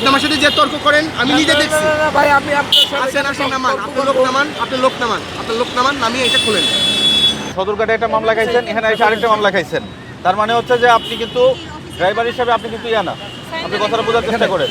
আপনি আমার সাথে যে তর্ক করেন আমি নিজে দেখছি। ভাই আসেন আসেন নামান আপনি লোক নামান আপনার লোক নামান আপনার লোক নামান নামিয়ে এটা খোলেন সদরঘাটে একটা মামলা খাইছেন এখানে এসে আরেকটা মামলা খাইছেন। তার মানে হচ্ছে যে আপনি কিন্তু ড্রাইভার হিসাবে আপনি কিন্তু ইয়া না। আপনি কথাটা বোঝার চেষ্টা করেন।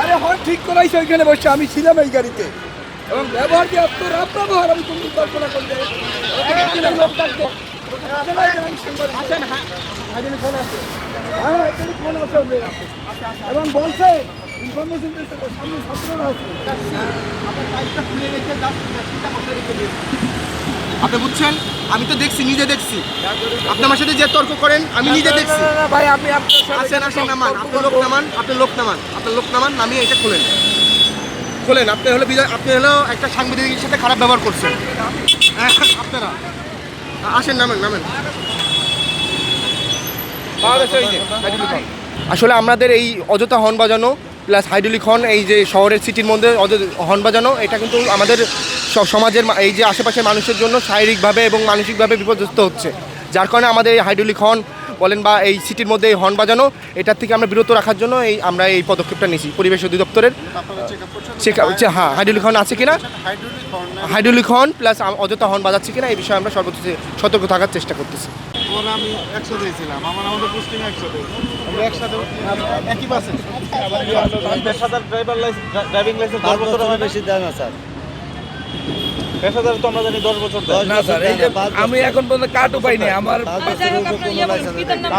আরে হন ঠিক করাইছে ওইখানে বসে আমি ছিলাম এই গাড়িতে। এবং ব্যবহার যে এত রাত ব্যবহার আমি কোনো কল্পনা করতে হ্যাঁ, এখানে ফোন আছে। ওদের। এবং বলছে ইনফরমেশন দিচ্ছে তো, সামনে ছাত্ররা আছে আপনি বুঝছেন? আমি তো দেখছি নিজে দেখছি। আপনি আমার সাথে যে তর্ক করেন আমি নিজে দেখছি। ভাই আপনার সাথে আসেন আসেন নামান আপনি লোক নামান আপনার লোক নামান। আপনি লোক নামান নামিয়ে এটা খোলেন। খোলেন আপনি হলো বিজয় আপনি হলো একটা সাংবাদিকের সাথে খারাপ ব্যবহার করছেন। হ্যাঁ, আপনারা। আসেন নামেন নামেন। আসলে আমাদের এই অযথা হর্ন বাজানো প্লাস হাইড্রোলিক হর্ন এই যে শহরের সিটির মধ্যে হর্ন বাজানো এটা কিন্তু আমাদের সমাজের এই যে আশেপাশের মানুষের জন্য শারীরিকভাবে এবং মানসিকভাবে বিপর্যস্ত হচ্ছে। যার কারণে আমাদের এই হাইড্রোলিক হর্ন বলেন বা এই সিটির মধ্যে এই হর্ন বাজানো এটার থেকে আমরা বিরত রাখার জন্য এই আমরা এই পদক্ষেপটা নিয়েছি। পরিবেশ অধিদপ্তরের চেক হ্যাঁ হাইড্রোলিক হর্ন আছে কিনা? হাইড্রোলিক হর্ন প্লাস অযথা হর্ন বাজাচ্ছে কিনা এই বিষয়ে আমরা সর্বোচ্চ সতর্ক থাকার চেষ্টা করতেছি। ওরা আমি একসাথেই ছিলাম আমার আমাদের পোস্টিং একসাথে। আমরা একসাথে একই বাসে পেশাদার ড্রাইভার লাইসেন্স ড্রাইভিং লাইসেন্স দশ বছর হয় বেশি দেয় না স্যার। পেশাদার তো আমরা জানি দশ বছর না স্যার আমি এখন পর্যন্ত কার্ডও পাইনি আমার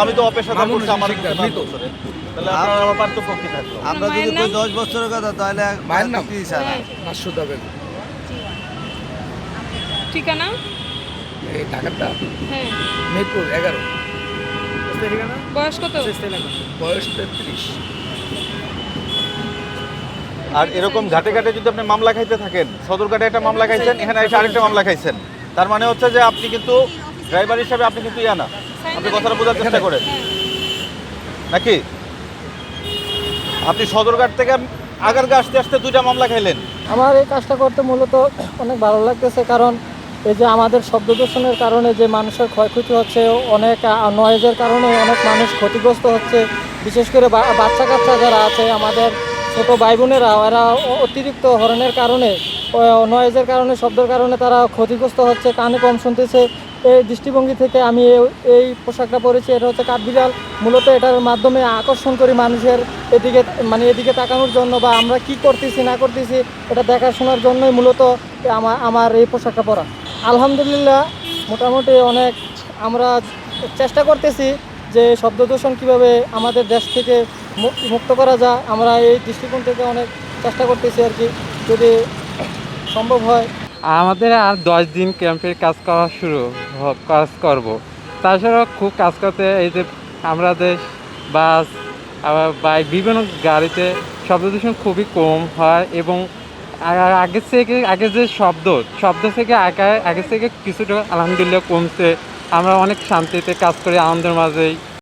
আমি তো অপেশাদার করছি আমার। তাহলে আমার পার্থক্য কি থাকল? আমরা যদি কই দশ বছরের কথা তাহলে মায়ের নাম? পাঁচশো ঠিকানা? এই টাকাটা হ্যাঁ। মেদিনীপুর এগারো। বয়স কত? বয়স তেত্রিশ। আর এরকম ঘাটে ঘাটে যদি আপনি মামলা খাইতে থাকেন সদরঘাটে একটা মামলা খাইছেন এখানে এসে আরেকটা মামলা খাইছেন তার মানে হচ্ছে যে আপনি কিন্তু ড্রাইভার হিসাবে আপনি কিন্তু ইয়া না। আপনি কথাটা বোঝার চেষ্টা করেন। নাকি? আপনি সদরঘাট থেকে আগারগা আসতে আসতে দুইটা মামলা খাইলেন। আমার এই কাজটা করতে মূলত অনেক ভালো লাগতেছে কারণ এই যে আমাদের শব্দ দূষণের কারণে যে মানুষের ক্ষয়ক্ষতি হচ্ছে, অনেক নয়েজের কারণে অনেক মানুষ ক্ষতিগ্রস্ত হচ্ছে। বিশেষ করে বাচ্চা কাচ্চা যারা আছে, আমাদের ছোটো ভাই বোনেরা এরা অতিরিক্ত হরণের কারণে নয়েজের কারণে, শব্দের কারণে তারা ক্ষতিগ্রস্ত হচ্ছে, কানে কম শুনতেছে। এই দৃষ্টিভঙ্গি থেকে আমি এই- এই পোশাকটা পরেছি, এটা হচ্ছে কাঠবিড়াল। মূলত এটার মাধ্যমে আকর্ষণ করি মানুষের এদিকে মানে এদিকে তাকানোর জন্য বা আমরা কি করতেছি, না করতেছি, এটা দেখাশোনার জন্যই মূলত আমার আমার এই পোশাকটা পরা। আলহামদুলিল্লাহ, মোটামুটি অনেক আমরা চেষ্টা করতেছি যে শব্দ দূষণ কীভাবে আমাদের দেশ থেকে মুক্ত করা যায়। আমরা এই দৃষ্টিকোণ থেকে অনেক চেষ্টা করতেছি আর কি, যদি সম্ভব হয়। আমাদের আর দশ দিন ক্যাম্পের কাজ করা শুরু কাজ করব। তাছাড়াও খুব কাজ করতে এই যে আমাদের বাস, আবার বাইক, বিভিন্ন গাড়িতে শব্দ দূষণ খুবই কম হয় এবং আ- আগের থেকে আগে যে শব্দ শব্দ থেকে আগে, আগের থেকে কিছুটা আলহামদুলিল্লাহ কমছে। আমরা অনেক শান্তিতে কাজ করি, আনন্দের মাঝেই।